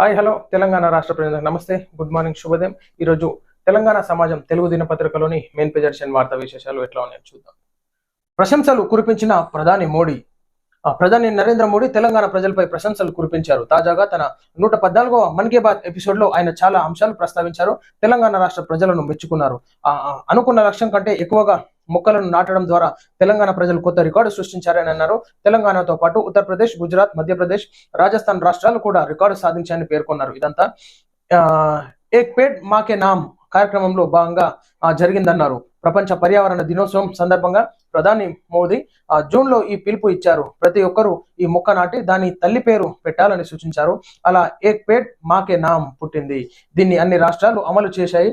Hi hello. Telangana రాష్ట్ర ప్రజలకు నమస్తే. గుడ్ మార్నింగ్ శుభోదయం. ఈరోజు తెలంగాణ సమాజం తెలుగు దినపత్రికలోని మెయిన్ ప్రజర్షన్ వార్తా విశేషాలు ఎట్లా ఉన్నాయో చూద్దాం. ప్రశంసలు కురిపించిన ప్రధాని మోడీ. ఆ, ప్రధాని నరేంద్ర మోడీ తెలంగాణ ప్రజలపై ప్రశంసలు కురిపించారు. తాజాగా తన నూట పద్నాలుగో మన్ కీ బాత్ ఎపిసోడ్లో ఆయన చాలా అంశాలు ప్రస్తావించారు. తెలంగాణ రాష్ట్ర ప్రజలను మెచ్చుకున్నారు. ఆ, అనుకున్న లక్ష్యం కంటే ఎక్కువగా మొక్కలను నాటడం ద్వారా తెలంగాణ ప్రజలు కొత్త రికార్డు సృష్టించారని అన్నారు. తెలంగాణతో పాటు ఉత్తరప్రదేశ్ గుజరాత్ మధ్యప్రదేశ్ రాజస్థాన్ రాష్ట్రాలు కూడా రికార్డు సాధించాయని పేర్కొన్నారు. ఇదంతా ఆ, ఏక్ పేడ్ మాకే నామ్ కార్యక్రమంలో భాగంగా జరిగిందన్నారు. ప్రపంచ పర్యావరణ దినోత్సవం సందర్భంగా ప్రధాని మోదీ ఆ, జూన్లో ఈ పిలుపు ఇచ్చారు. ప్రతి ఒక్కరూ ఈ మొక్క నాటి దాని తల్లి పేరు పెట్టాలని సూచించారు. అలా ఏక్ పేట్ మాకే నామ్ పుట్టింది. దీన్ని అన్ని రాష్ట్రాలు అమలు చేశాయి.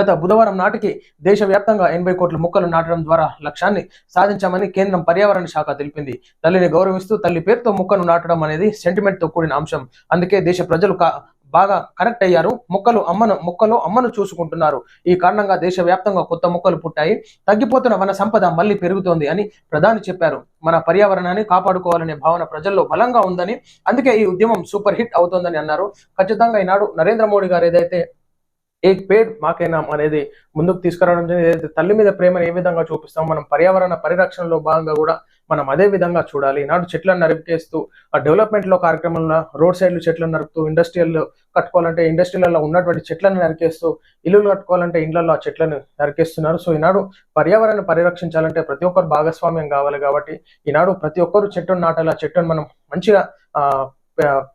గత బుధవారం నాటికి దేశవ్యాప్తంగా ఎనభై కోట్ల మొక్కలు నాటడం ద్వారా లక్ష్యాన్ని సాధించామని కేంద్రం పర్యావరణ శాఖ తెలిపింది. తల్లిని గౌరవిస్తూ తల్లి పేరుతో మొక్కను నాటడం అనేది సెంటిమెంట్తో కూడిన అంశం. అందుకే దేశ ప్రజలు కా- బాగా కనెక్ట్ అయ్యారు. మొక్కలు అమ్మను మొక్కలు అమ్మను చూసుకుంటున్నారు. ఈ కారణంగా దేశవ్యాప్తంగా కొత్త మొక్కలు పుట్టాయి. తగ్గిపోతున్న వన సంపద మళ్ళీ పెరుగుతోంది అని ప్రధాని చెప్పారు. మన పర్యావరణాన్ని కాపాడుకోవాలనే భావన ప్రజల్లో బలంగా ఉందని అందుకే ఈ ఉద్యమం సూపర్ హిట్ అవుతోందని అన్నారు. ఖచ్చితంగా ఈనాడు నరేంద్ర మోడీ గారు ఏదైతే ఏక్ పేడ్ మాకేనా అనేది ముందుకు తీసుకురావడం జరిగింది. తల్లి మీద ప్రేమను ఏ విధంగా చూపిస్తాం? మనం పర్యావరణ పరిరక్షణలో భాగంగా కూడా మనం అదే విధంగా చూడాలి. నాడు చెట్లను నరికేస్తూ ఆ డెవలప్మెంట్లో కార్యక్రమంలో రోడ్ సైడ్లు చెట్లను నరుపుతూ ఇండస్ట్రియల్ కట్టుకోవాలంటే ఇండస్ట్రీలలో ఉన్నటువంటి చెట్లను నరికేస్తూ ఇల్లులు కట్టుకోవాలంటే ఇండ్లలో ఆ చెట్లను నరికేస్తున్నారు. సో ఈనాడు పర్యావరణ పరిరక్షించాలంటే ప్రతి ఒక్కరు భాగస్వామ్యం కావాలి కాబట్టి ఈనాడు ప్రతి ఒక్కరు చెట్టును నాటాలి. ఆ చెట్టును మనం మంచిగా ఆ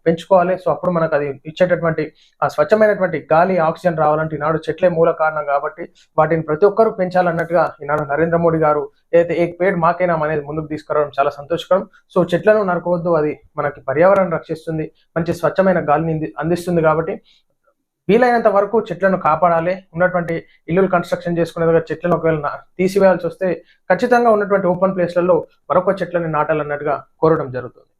పెంచుకోవాలి. సో అప్పుడు మనకు అది ఇచ్చేటటువంటి ఆ స్వచ్ఛమైనటువంటి గాలి ఆక్సిజన్ రావాలంటే ఈనాడు చెట్లే మూల కారణం కాబట్టి వాటిని ప్రతి ఒక్కరూ పెంచాలన్నట్టుగా ఈనాడు నరేంద్ర మోడీ గారు ఏదైతే ఏ పేడ్ మాకేనా అనేది ముందుకు తీసుకురావడం చాలా సంతోషకరం. సో చెట్లను నరకవద్దు. అది మనకి పర్యావరణం రక్షిస్తుంది. మంచి స్వచ్ఛమైన గాలిని అందిస్తుంది కాబట్టి వీలైనంత వరకు చెట్లను కాపాడాలి. ఉన్నటువంటి ఇల్లులు కన్స్ట్రక్షన్ చేసుకునే దగ్గర చెట్లను ఒకవేళ తీసివేయాల్సి వస్తే ఖచ్చితంగా ఉన్నటువంటి ఓపెన్ ప్లేస్లలో మరొక చెట్లని నాటాలన్నట్టుగా కోరడం జరుగుతుంది.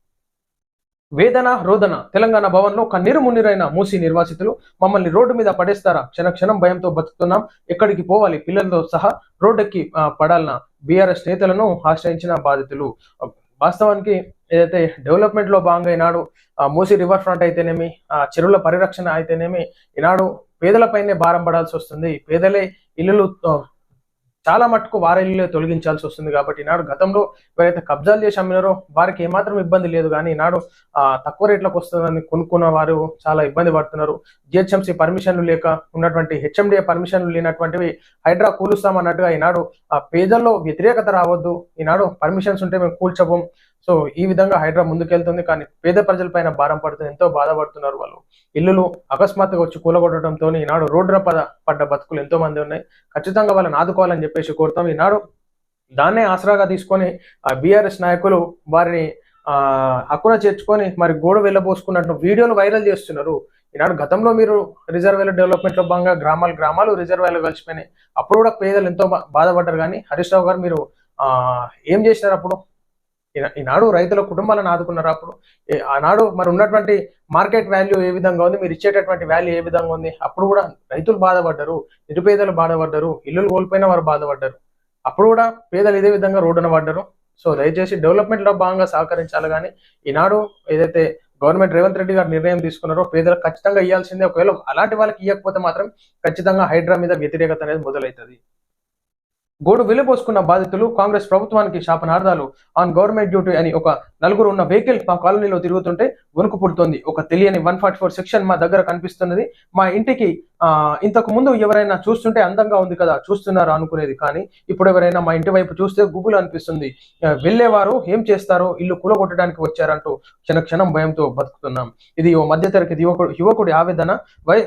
వేదన రోదన. తెలంగాణ భవన్లో కన్నీరు మున్నీరైన మూసి నిర్వాసితులు మమ్మల్ని రోడ్డు మీద పడేస్తారా? క్షణ క్షణం భయంతో బతుకుతున్నాం. ఎక్కడికి పోవాలి? పిల్లలతో సహా రోడ్డెక్కి ఆ, బీఆర్ఎస్ నేతలను ఆశ్రయించిన బాధితులు. వాస్తవానికి ఏదైతే డెవలప్మెంట్లో భాగంగా ఈనాడు మూసి రివర్ ఫ్రంట్ అయితేనేమి ఆ చెరువుల పరిరక్షణ అయితేనేమి ఈనాడు పేదలపైనే భారం పడాల్సి వస్తుంది. పేదలే ఇల్లులు చాలా మట్టుకు వారి ఇల్లు తొలగించాల్సి వస్తుంది కాబట్టి ఈనాడు గతంలో ఎవరైతే కబ్జాలు చేసి అమ్మినారో వారికి ఏమాత్రం ఇబ్బంది లేదు కానీ ఈనాడు ఆ, తక్కువ రేట్లకు వస్తుందని కొనుక్కున్న వారు చాలా ఇబ్బంది పడుతున్నారు. జిహెచ్ఎంసీ పర్మిషన్లు లేక ఉన్నటువంటి హెచ్ఎండిఏ పర్మిషన్లు లేనటువంటివి హైడ్రా కూలుస్తామన్నట్టుగా ఈనాడు ఆ పేదల్లో వ్యతిరేకత రావద్దు. ఈనాడు పర్మిషన్స్ ఉంటే మేము కూల్చబోం. సో ఈ విధంగా హైడ్రా ముందుకెళ్తుంది. కానీ పేద ప్రజలపైన భారం పడుతుంది. ఎంతో బాధపడుతున్నారు వాళ్ళు. ఇల్లులు అకస్మాత్తుగా వచ్చి కూలగొట్టడంతో ఈనాడు రోడ్డున పద పడ్డ బతుకులు ఎంతో మంది ఉన్నాయి. ఖచ్చితంగా వాళ్ళని ఆదుకోవాలని చెప్పేసి కోరుతాం. ఈనాడు దాన్నే ఆసరాగా తీసుకొని బీఆర్ఎస్ నాయకులు వారిని ఆ హక్కున చేర్చుకొని మరి గోడ వెళ్ళబోసుకున్నట్టు వీడియోలు వైరల్ చేస్తున్నారు. ఈనాడు గతంలో మీరు రిజర్వేల డెవలప్మెంట్లో భాగంగా గ్రామాలు గ్రామాలు రిజర్వేలు కలిసిపోయినాయి. అప్పుడు కూడా పేదలు ఎంతో బాధపడ్డారు. కానీ హరీష్ రావు గారు మీరు ఆ ఏం చేసినారు అప్పుడు? ఈనాడు రైతుల కుటుంబాలను ఆదుకున్నారు అప్పుడు? ఆనాడు మరి ఉన్నటువంటి మార్కెట్ వాల్యూ ఏ విధంగా ఉంది? మీరు ఇచ్చేటటువంటి వాల్యూ ఏ విధంగా ఉంది? అప్పుడు కూడా రైతులు బాధపడ్డారు నిరుపేదలు బాధపడ్డారు ఇల్లులు కోల్పోయిన వారు బాధపడ్డారు. అప్పుడు కూడా పేదలు ఇదే విధంగా రోడ్డున పడ్డారు. సో దయచేసి డెవలప్మెంట్లో భాగంగా సహకరించాలి కానీ ఈనాడు ఏదైతే గవర్నమెంట్ రేవంత్ రెడ్డి గారు నిర్ణయం తీసుకున్నారో పేదలకు ఖచ్చితంగా ఇవ్వాల్సిందే ఒకవేళ అలాంటి వాళ్ళకి ఇవ్వకపోతే మాత్రం ఖచ్చితంగా హైడ్రా మీద వ్యతిరేకత అనేది మొదలవుతుంది. గోడు వెలిపోసుకున్న బాధితులు కాంగ్రెస్ ప్రభుత్వానికి శాపనార్థాలు ఆన్ గవర్నమెంట్ డ్యూటీ అని ఒక నలుగురు ఉన్న వెహికల్ మా కాలనీలో తిరుగుతుంటే వణుకు పుడుతోంది. ఒక తెలియని వన్ ఫార్టీ ఫోర్ సెక్షన్ మా దగ్గర కనిపిస్తున్నది. మా ఇంటికి ఇంతకు ముందు ఎవరైనా చూస్తుంటే అందంగా ఉంది కదా చూస్తున్నారా అనుకునేది. కానీ ఇప్పుడు ఎవరైనా మా ఇంటి వైపు చూస్తే గుబులు అనిపిస్తుంది. వెళ్ళేవారు ఏం చేస్తారో ఇల్లు కూలగొట్టడానికి వచ్చారంటూ క్షణ క్షణం భయంతో బతుకుతున్నాం. ఇది ఓ మధ్యతరగతి యువకుడు యువకుడి ఆవేదన. వై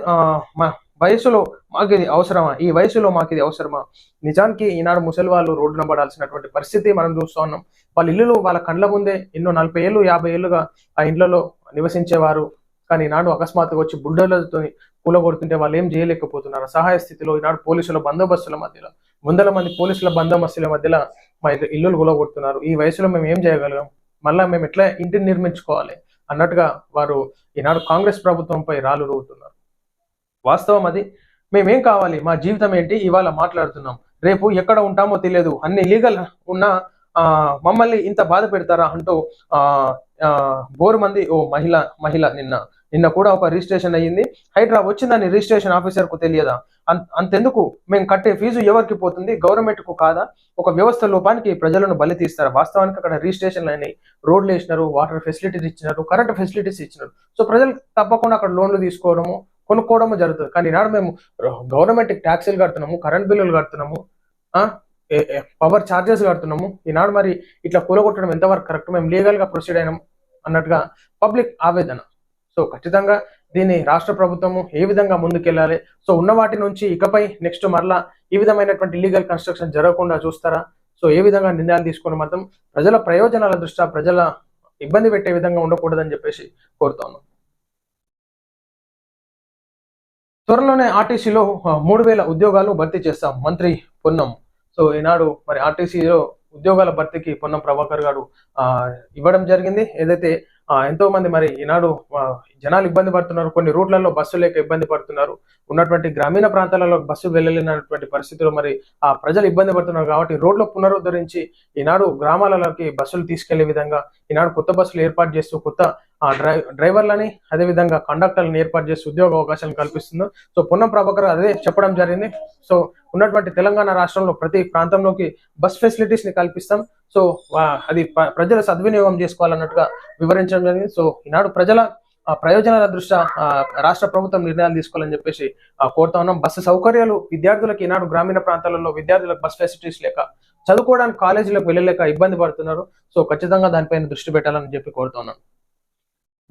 మా వయసులో మాకు ఇది అవసరమా? ఈ వయసులో మాకు ఇది అవసరమా? నిజానికి ఈనాడు ముసలి వాళ్ళు రోడ్డున పడాల్సినటువంటి పరిస్థితి మనం చూస్తూ ఉన్నాం. వాళ్ళ ఇల్లులు వాళ్ళ కండ్ల ముందే ఎన్నో నలభై ఏళ్ళు యాభై ఏళ్ళుగా ఆ ఇండ్లలో నివసించేవారు. కానీ ఈనాడు అకస్మాత్తుగా వచ్చి బుల్డోలతో కూలగొడుతుంటే వాళ్ళు ఏం చేయలేకపోతున్నారు? సహాయ స్థితిలో ఈనాడు పోలీసుల బందోబస్తుల మధ్యలో వందల మంది పోలీసుల బందోబస్తుల మధ్యలో మా ఇల్లు- ఇల్లులు కూలగొడుతున్నారు. ఈ వయసులో మేము ఏం చేయగలం మళ్ళా మేము ఎట్లా ఇంటిని నిర్మించుకోవాలి? అన్నట్టుగా వారు ఈనాడు కాంగ్రెస్ ప్రభుత్వంపై రాళ్ళు రూగుతున్నారు వాస్తవం అది. మేమేం కావాలి? మా జీవితం ఏంటి? ఇవాళ మాట్లాడుతున్నాం. రేపు ఎక్కడ ఉంటామో తెలియదు. అన్ని లీగల్ ఉన్న ఆ, మమ్మల్ని ఇంత బాధ పెడతారా అంటూ ఆ బోరు మంది ఓ మహిళ మహిళ నిన్న నిన్న కూడా ఒక రిజిస్ట్రేషన్ అయ్యింది. హైడ్రా వచ్చిందని రిజిస్ట్రేషన్ ఆఫీసర్కు తెలియదా అంతెందుకు? మేము కట్టే ఫీజు ఎవరికి పోతుంది? గవర్నమెంట్కు కాదా? ఒక వ్యవస్థ లోపానికి ప్రజలను బలి తీస్తారు? వాస్తవానికి అక్కడ రిజిస్ట్రేషన్లు అయినాయి. రోడ్లు వేసినారు వాటర్ ఫెసిలిటీస్ ఇచ్చినారు కరెంట్ ఫెసిలిటీస్ ఇచ్చినారు. సో ప్రజలు తప్పకుండా అక్కడ లోన్లు తీసుకోవడము కొనుక్కోవడము జరుగుతుంది. కానీ ఈనాడు మేము గవర్నమెంట్ ట్యాక్సీలు కడుతున్నాము కరెంట్ బిల్లులు కడుతున్నాము పవర్ ఛార్జెస్ కడుతున్నాము. ఈనాడు మరి ఇట్లా కూలగొట్టడం ఎంతవరకు కరెక్ట్? మేము లీగల్గా ప్రొసీడ్ అయినాం అన్నట్టుగా పబ్లిక్ ఆవేదన. సో ఖచ్చితంగా దీన్ని రాష్ట్ర ప్రభుత్వము ఏ విధంగా ముందుకెళ్ళాలి? సో ఉన్న వాటి నుంచి ఇకపై నెక్స్ట్ మరలా ఈ విధమైనటువంటి లీగల్ కన్స్ట్రక్షన్ జరగకుండా చూస్తారా? సో ఏ విధంగా నిర్ణయాలు తీసుకుని మాత్రం ప్రజల ప్రయోజనాల దృష్ట్యా ప్రజల ఇబ్బంది పెట్టే విధంగా ఉండకూడదని చెప్పేసి కోరుతాను త్వరలోనే ఆర్టీసీలో మూడు వేల ఉద్యోగాలు భర్తీ చేస్తాం మంత్రి పొన్నం. సో ఈనాడు మరి ఆర్టీసీలో ఉద్యోగాల భర్తీకి పొన్నం ప్రభాకర్ గారు ఆ, ఇవ్వడం జరిగింది. ఏదైతే ఎంతో మంది మరి ఈనాడు జనాలు ఇబ్బంది పడుతున్నారు. కొన్ని రూట్లలో బస్సు లేక ఇబ్బంది పడుతున్నారు. ఉన్నటువంటి గ్రామీణ ప్రాంతాలలో బస్సు వెళ్ళలేనటువంటి పరిస్థితులు మరి ఆ ప్రజలు ఇబ్బంది పడుతున్నారు కాబట్టి రోడ్లు పునరుద్ధరించి ఈనాడు గ్రామాలలోకి బస్సులు తీసుకెళ్ళే విధంగా ఈనాడు కొత్త బస్సులు ఏర్పాటు చేస్తూ కొత్త ఆ, డ్రై డ్రైవర్లని అదేవిధంగా కండక్టర్లను ఏర్పాటు చేసి ఉద్యోగ అవకాశాలు కల్పిస్తుంది సో పొన్నం ప్రభాకర్ అదే చెప్పడం జరిగింది. సో ఉన్నటువంటి తెలంగాణ రాష్ట్రంలో ప్రతి ప్రాంతంలోకి బస్ ఫెసిలిటీస్ని కల్పిస్తాం. సో అది ప్రజలు ప్రజల సద్వినియోగం చేసుకోవాలన్నట్టుగా వివరించడం జరిగింది. సో ఈనాడు ప్రజల ప్రయోజనాల దృష్ట్యా రాష్ట్ర ప్రభుత్వం నిర్ణయాలు తీసుకోవాలని చెప్పేసి కోరుతా ఉన్నాం. బస్సు సౌకర్యాలు విద్యార్థులకు ఈనాడు గ్రామీణ ప్రాంతాలలో విద్యార్థులకు బస్ ఫెసిలిటీస్ లేక చదువుకోవడానికి కాలేజీలకు వెళ్ళలేక ఇబ్బంది పడుతున్నారు. సో ఖచ్చితంగా దానిపైన దృష్టి పెట్టాలని చెప్పి కోరుతున్నాను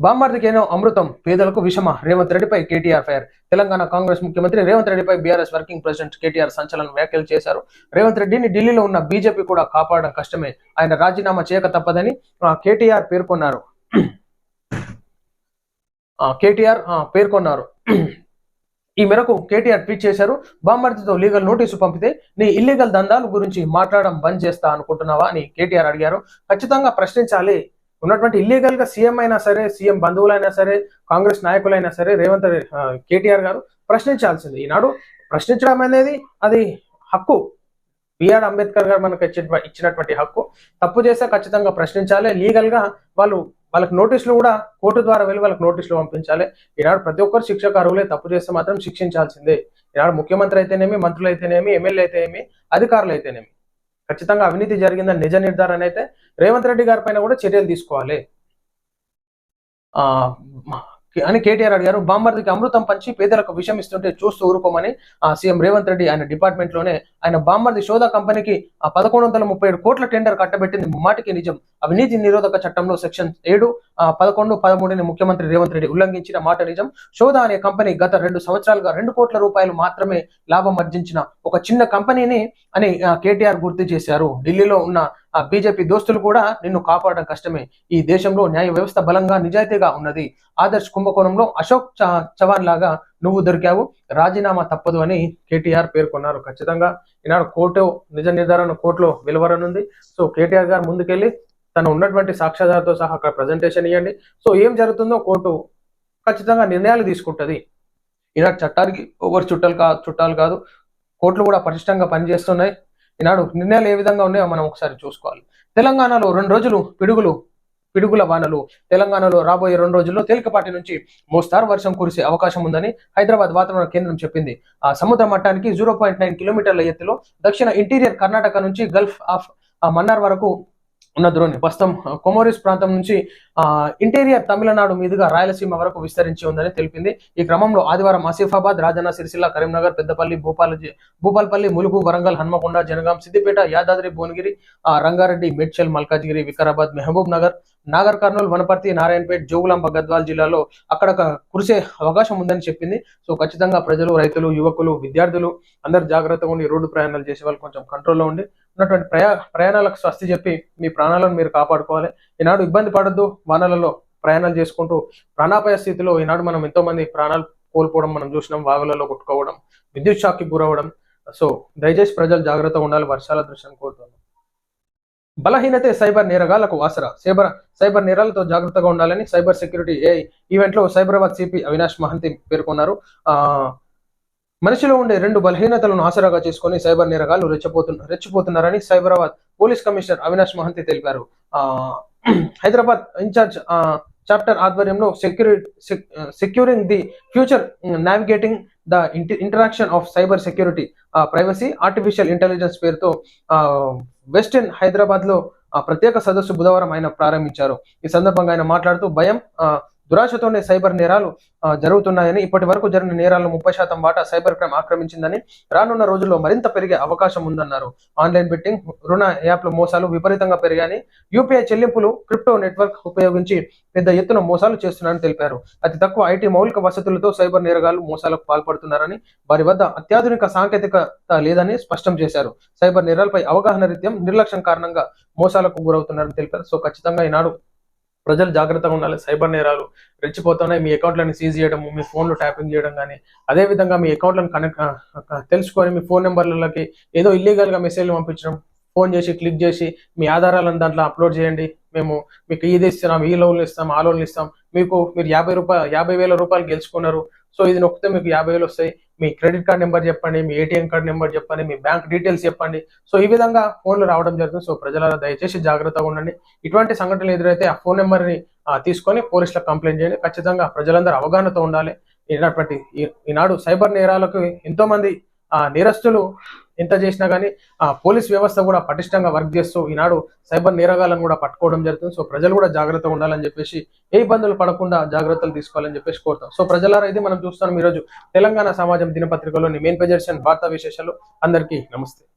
బామ్మార్దికేనో అమృతం పేదలకు విషమ రేవంత్ రెడ్డిపై కేటీఆర్ ఫైర్. తెలంగాణ కాంగ్రెస్ ముఖ్యమంత్రి రేవంత్ రెడ్డిపై బీఆర్ఎస్ వర్కింగ్ ప్రెసిడెంట్ కేటీఆర్ సంచలన వ్యాఖ్యలు చేశారు. రేవంత్ రెడ్డిని ఢిల్లీలో ఉన్న బీజేపీ కూడా కాపాడడం కష్టమే. ఆయన రాజీనామా చేయక తప్పదని కేటీఆర్ పేర్కొన్నారు. కేటీఆర్ పేర్కొన్నారు. ఈ మేరకు కేటీఆర్ ట్వీట్ చేశారు బామ్మర్దితో లీగల్ నోటీసు పంపితే నీ ఇల్లీగల్ దందాల గురించి మాట్లాడడం బంద్ చేస్తా అనుకుంటున్నావా అని కేటీఆర్ అడిగారు. ఖచ్చితంగా ప్రశ్నించాలి. ఉన్నటువంటి ఇల్లీగల్గా సీఎం అయినా సరే సీఎం బంధువులైనా సరే కాంగ్రెస్ నాయకులైనా సరే రేవంత్ కేటీఆర్ గారు ప్రశ్నించాల్సింది. ఈనాడు ప్రశ్నించడం అనేది అది హక్కు. బిఆర్ అంబేద్కర్ గారు మనకు ఇచ్చినటువంటి హక్కు. తప్పు చేస్తే ఖచ్చితంగా ప్రశ్నించాలి. లీగల్గా వాళ్ళు వాళ్ళకి నోటీసులు కూడా కోర్టు ద్వారా వెళ్ళి వాళ్ళకి నోటీసులు పంపించాలి. ఈనాడు ప్రతి ఒక్కరు శిక్షకు అర్హులే తప్పు చేస్తే మాత్రం శిక్షించాల్సిందే. ఈనాడు ముఖ్యమంత్రి అయితేనేమి మంత్రులు అయితేనేమి ఎమ్మెల్యే అయితేనేమి అధికారులు అయితేనేమి. ఖచ్చితంగా అవినీతి జరిగిందని నిజ నిర్ధారణ అయితే రేవంత్ రెడ్డి గారి పైన కూడా చర్యలు తీసుకోవాలి. ఆ అని కేటీఆర్ అడిగారు. బాంబర్దికి అమృతం పంచి పేదలకు విషం ఇస్తుంటే చూస్తూ ఊరుకోమని ఆ సీఎం రేవంత్ రెడ్డి ఆయన డిపార్ట్మెంట్లోనే ఆయన బాంబర్ది శోధ కంపెనీకి ఆ పదకొండు వందల ముప్పై ఏడు కోట్ల టెండర్ కట్టబెట్టింది మాటికి నిజం. అవినీతి నిరోధక చట్టంలో సెక్షన్ ఏడు పదకొండు పదమూడుని ముఖ్యమంత్రి రేవంత్ రెడ్డి ఉల్లంఘించిన మాట నిజం. శోధ అనే కంపెనీ గత రెండు సంవత్సరాలుగా రెండు కోట్ల రూపాయలు మాత్రమే లాభం ఆర్జించిన ఒక చిన్న కంపెనీని అని కేటీఆర్ గుర్తు చేశారు. ఢిల్లీలో ఉన్న ఆ బీజేపీ దోస్తులు కూడా నిన్ను కాపాడడం కష్టమే. ఈ దేశంలో న్యాయ వ్యవస్థ బలంగా నిజాయితీగా ఉన్నది. ఆదర్శ్ కుంభకోణంలో అశోక్ చ- చవాన్ లాగా నువ్వు దొరికావు. రాజీనామా తప్పదు అని కేటీఆర్ పేర్కొన్నారు. ఖచ్చితంగా ఈనాడు కోర్టు నిజ నిర్ధారణ కోర్టులో వెలువరనుంది. సో కేటీఆర్ గారు ముందుకెళ్ళి తను ఉన్నటువంటి సాక్ష్యాధారతో సహా అక్కడ ప్రజెంటేషన్ ఇవ్వండి సో ఏం జరుగుతుందో కోర్టు ఖచ్చితంగా నిర్ణయాలు తీసుకుంటది. ఈనాడు చట్టానికి ఎవరు చుట్టాలు కా చుట్టాలు కాదు. కోర్టులు కూడా పటిష్టంగా పనిచేస్తున్నాయి. ఈనాడు నిర్ణయాలు ఏ విధంగా ఉన్నాయో మనం ఒకసారి చూసుకోవాలి. తెలంగాణలో రెండు రోజులు పిడుగులు పిడుగుల వానలు. తెలంగాణలో రాబోయే రెండు రోజుల్లో తేలికపాటి నుంచి మోస్తారు. వర్షం కురిసే అవకాశం ఉందని హైదరాబాద్ వాతావరణ కేంద్రం చెప్పింది. ఆ సముద్ర మట్టానికి జీరో పాయింట్ నైన్ కిలోమీటర్ల ఎత్తులో దక్షిణ ఇంటీరియర్ కర్ణాటక నుంచి గల్ఫ్ ఆఫ్ ఆ మన్నార్ వరకు ఉన్న ద్రోణి ప్రస్తుతం కొమోరిస్ ప్రాంతం నుంచి ఆ ఇంటీరియర్ తమిళనాడు మీదుగా రాయలసీమ వరకు విస్తరించి ఉందని తెలిపింది. ఈ క్రమంలో ఆదివారం ఆసిఫాబాద్ రాజన్న సిరిసిల్ల కరీంనగర్ పెద్దపల్లి భూపాల భూపాల్పల్లి ములుగు వరంగల్ హన్మకొండ జనగాం సిద్దిపేట యాదాద్రి భువనగిరి రంగారెడ్డి మేడ్చల్ మల్కాజ్గిరి వికారాబాద్ మహబూబ్ నగర్ నాగర్ కర్నూలు వనపర్తి నారాయణపేట జోగులాంబ గద్వాల్ జిల్లాలో అక్కడ కురిసే అవకాశం ఉందని చెప్పింది. సో ఖచ్చితంగా ప్రజలు రైతులు యువకులు విద్యార్థులు అందరు జాగ్రత్తగా ఉండి రోడ్డు ప్రయాణాలు చేసే వాళ్ళు కొంచెం కంట్రోల్లో ఉండి ఉన్నటువంటి ప్రయా ప్రయాణాలకు స్వస్తి చెప్పి మీ ప్రాణాలను మీరు కాపాడుకోవాలి. ఈనాడు ఇబ్బంది పడద్దు వానలలో ప్రయాణాలు చేసుకుంటూ ప్రాణాపాయ స్థితిలో ఈనాడు మనం ఎంతో మంది ప్రాణాలు కోల్పోవడం మనం చూసినాం వాగులలో కొట్టుకోవడం విద్యుత్ షాక్కి గురవడం సో దయచేసి ప్రజలు జాగ్రత్తగా ఉండాలి వర్షాల దృశ్యం కోరుతున్నాం. బలహీనతే సైబర్ నేరగాళ్ళకు ఆసరా సైబర్ సైబర్ నేరాలతో జాగ్రత్తగా ఉండాలని సైబర్ సెక్యూరిటీ ఏ ఈవెంట్లో సైబరాబాద్ సిపి అవినాష్ మహంతి పేర్కొన్నారు. ఆ మనిషిలో ఉండే రెండు బలహీనతలను ఆసరాగా చేసుకొని సైబర్ నేరగాళ్ళు రెచ్చిపోతున్న రెచ్చిపోతున్నారని సైబరాబాద్ పోలీస్ కమిషనర్ అవినాష్ మహంతి తెలిపారు. ఆ హైదరాబాద్ ఇన్ఛార్జ్ చాప్టర్ ఆధ్వర్యంలో సెక్యూరి securing the future navigating the interaction of cyber security privacy artificial intelligence పేరుతో వెస్టర్న్ హైదరాబాద్లో ప్రత్యేక సదస్సు బుధవారం ఆయన ప్రారంభించారు. ఈ సందర్భంగా ఆయన మాట్లాడుతూ భయం దురాశతోనే సైబర్ నేరాలు జరుగుతున్నాయని ఇప్పటి వరకు జరిగిన నేరాల్లో ముప్పై శాతం వాటా సైబర్ క్రైమ్ ఆక్రమించిందని రానున్న రోజుల్లో మరింత పెరిగే అవకాశం ఉందన్నారు. ఆన్లైన్ బెట్టింగ్ రుణ యాప్ల మోసాలు విపరీతంగా పెరిగాయని యూపీఐ చెల్లింపులు క్రిప్టో నెట్వర్క్ ఉపయోగించి పెద్ద ఎత్తున మోసాలు చేస్తున్నారని తెలిపారు. అతి తక్కువ ఐటీ మౌలిక వసతులతో సైబర్ నేరగాళ్ళు మోసాలకు పాల్పడుతున్నారని వారి వద్ద అత్యాధునిక సాంకేతికత లేదని స్పష్టం చేశారు. సైబర్ నేరాలపై అవగాహన రీత్యం నిర్లక్ష్యం కారణంగా మోసాలకు గురవుతున్నారని తెలిపారు. సో ఖచ్చితంగా ఈనాడు ప్రజలు జాగ్రత్తగా ఉండాలి. సైబర్ నేరాలు రెచ్చిపోతున్నాయి మీ అకౌంట్లను సీజ్ చేయడం మీ ఫోన్లో ట్యాపింగ్ చేయడం కానీ అదే విధంగా మీ అకౌంట్లను కనెక్ట్ తెలుసుకొని మీ ఫోన్ నెంబర్లకి ఏదో ఇల్లీగల్గా మెసేజ్లు పంపించడం ఫోన్ చేసి క్లిక్ చేసి మీ ఆధారాలను దాంట్లో అప్లోడ్ చేయండి. మేము మీకు ఇది ఇస్తున్నాం ఈ లోన్లు ఇస్తాం ఆ లోన్లు ఇస్తాం. మీకు మీరు యాభై రూపాయలు యాభై వేల రూపాయలు గెలుచుకున్నారు. సో ఇది నొక్కితే మీకు యాభై వేలు వస్తాయి. మీ క్రెడిట్ కార్డ్ నెంబర్ చెప్పండి మీ ఏటీఎం కార్డ్ నెంబర్ చెప్పండి మీ బ్యాంక్ డీటెయిల్స్ చెప్పండి. సో ఈ విధంగా ఫోన్లు రావడం జరుగుతుంది. సో ప్రజలారా దయచేసి జాగ్రత్తగా ఉండండి. ఇటువంటి సంఘటనలు ఎదురైతే ఆ ఫోన్ నెంబర్ని తీసుకొని పోలీసులకు కంప్లైంట్ చేయండి. ఖచ్చితంగా ప్రజలందరూ అవగాహనతో ఉండాలి. ఈనాటి ఈ- ఈనాడు సైబర్ నేరాలకు ఎంతోమంది నేరస్తులు ఎంత చేసినా కానీ ఆ పోలీస్ వ్యవస్థ కూడా పటిష్టంగా వర్క్ చేస్తూ ఈనాడు సైబర్ నేరగాలను కూడా పట్టుకోవడం జరుగుతుంది. సో ప్రజలు కూడా జాగ్రత్తగా ఉండాలని చెప్పేసి ఏ ఇబ్బందులు పడకుండా జాగ్రత్తలు తీసుకోవాలని చెప్పేసి కోరుతాం. సో ప్రజలారా ఇది మనం చూస్తాం ఈరోజు తెలంగాణ సమాజం దినపత్రికలోని మెయిన్ పేజర్స్ అండ్ వార్తా విశేషాలు. అందరికీ నమస్తే.